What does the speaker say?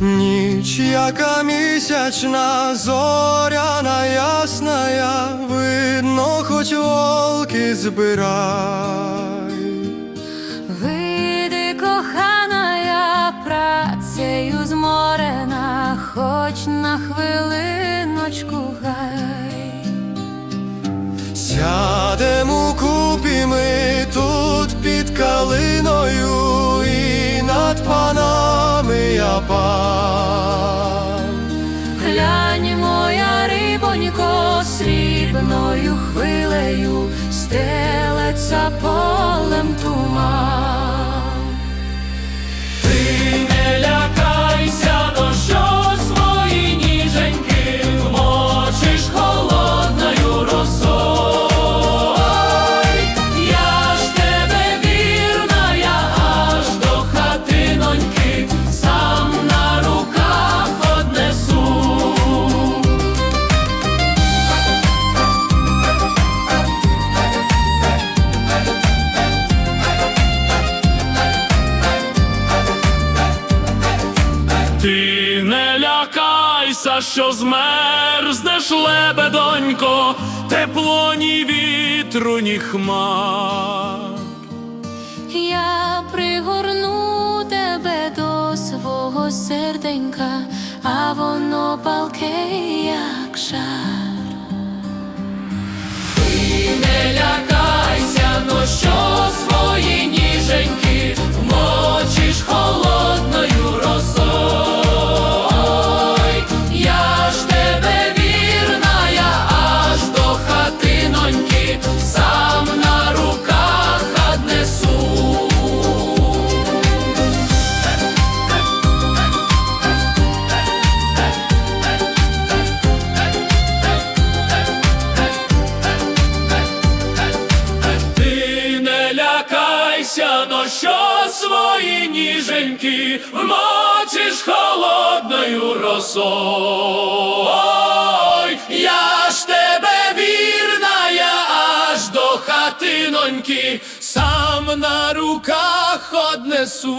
яка місячна, зоряна ясная, видно, хоч волки збирай. Вийди, кохана, я працею зморена, хоч на хвилиночку гай. Сядем у купі ми тут під калиною і над панами я пан. Срібною хвилею стелеться полем туман. Лякайся, що змерзнеш, лебедонько, тепло ні вітру, ні хмар. Я пригорну тебе до свого серденька, а воно палке, як жар. Що свої ніженьки вмочиш холодною росою. Я ж тебе вірна, я аж до хатиноньки сам на руках однесу.